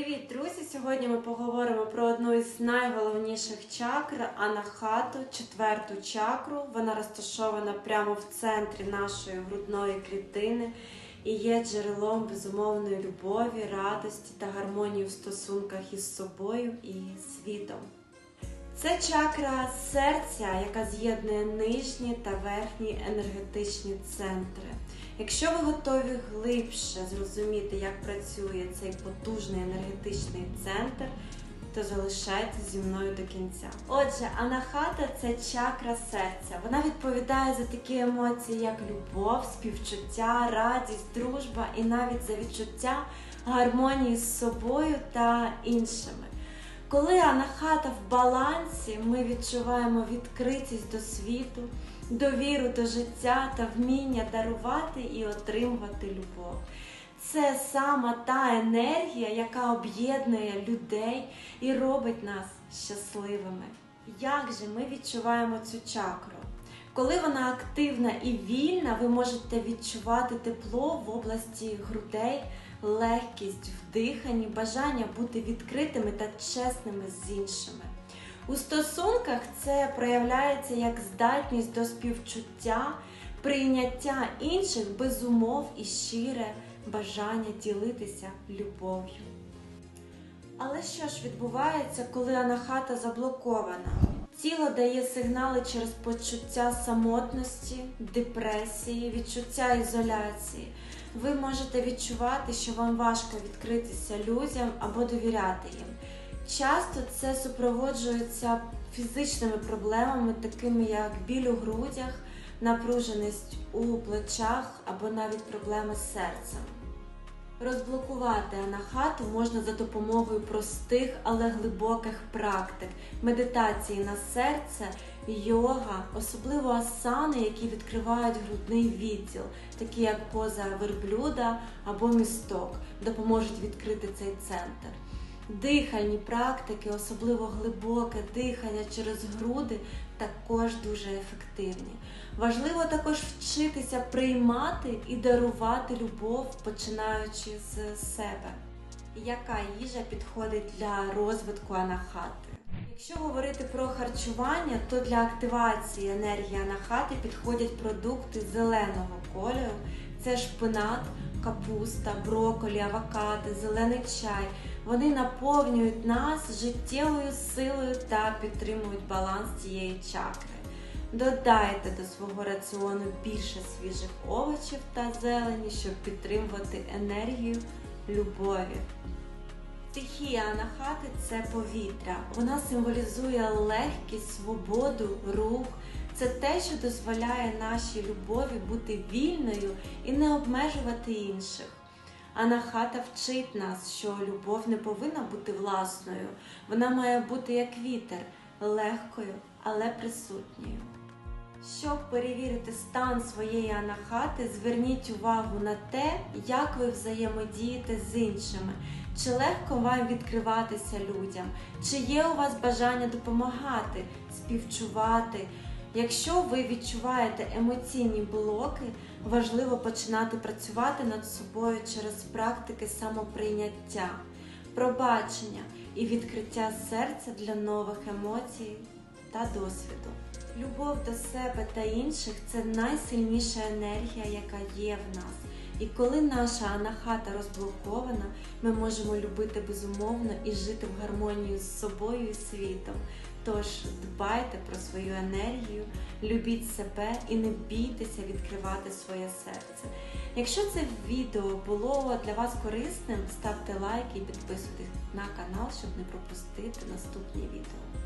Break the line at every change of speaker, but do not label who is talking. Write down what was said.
Привіт, друзі! Сьогодні ми поговоримо про одну із найголовніших чакр анахату, четверту чакру. Вона розташована прямо в центрі нашої грудної клітини і є джерелом безумовної любові, радості та гармонії в стосунках із собою і світом. Це чакра серця, яка з'єднує нижні та верхні енергетичні центри. Якщо ви готові глибше зрозуміти, як працює цей потужний енергетичний центр, то залишайтеся зі мною до кінця. Отже, анахата це чакра серця. Вона відповідає за такі емоції, як любов, співчуття, радість, дружба і навіть за відчуття гармонії з собою та іншими. Коли анахата в балансі, ми відчуваємо відкритість до світу, довіру до життя та вміння дарувати і отримувати любов. Це сама та енергія, яка об'єднує людей і робить нас щасливими. Як же ми відчуваємо цю чакру? Коли вона активна і вільна, ви можете відчувати тепло в області грудей, легкість в диханні, бажання бути відкритими та чесними з іншими. У стосунках це проявляється як здатність до співчуття, прийняття інших без умов і щире бажання ділитися любов'ю. Але що ж відбувається, коли анахата заблокована? Тіло дає сигнали через почуття самотності, депресії, відчуття ізоляції. Ви можете відчувати, що вам важко відкритися людям або довіряти їм. Часто це супроводжується фізичними проблемами, такими як біль у грудях, напруженість у плечах або навіть проблеми з серцем. Розблокувати анахату можна за допомогою простих, але глибоких практик, медитації на серце, йога, особливо асани, які відкривають грудний відділ, такі як поза верблюда або місток, допоможуть відкрити цей центр. Дихальні практики, особливо глибоке дихання через груди, також дуже ефективні. Важливо також вчитися приймати і дарувати любов, починаючи з себе. Яка їжа підходить для розвитку анахати? Якщо говорити про харчування, то для активації енергії анахати підходять продукти зеленого кольору. Це шпинат, капуста, брокколі, авокадо, зелений чай. Вони наповнюють нас життєвою силою та підтримують баланс цієї чакри. Додайте до свого раціону більше свіжих овочів та зелені, щоб підтримувати енергію любові. Стихія анахати це повітря. Вона символізує легкість, свободу, рух. Це те, що дозволяє нашій любові бути вільною і не обмежувати інших. Анахата вчить нас, що любов не повинна бути власною. Вона має бути як вітер, легкою, але присутньою. Щоб перевірити стан своєї анахати, зверніть увагу на те, як ви взаємодієте з іншими, чи легко вам відкриватися людям, чи є у вас бажання допомагати, співчувати. Якщо ви відчуваєте емоційні блоки, важливо починати працювати над собою через практики самоприйняття, пробачення і відкриття серця для нових емоцій та досвіду. Любов до себе та інших це найсильніша енергія, яка є в нас. І коли наша анахата розблокована, ми можемо любити безумовно і жити в гармонії з собою і світом. Тож дбайте про свою енергію, любіть себе і не бійтеся відкривати своє серце. Якщо це відео було для вас корисним, ставте лайк і підписуйтесь на канал, щоб не пропустити наступні відео.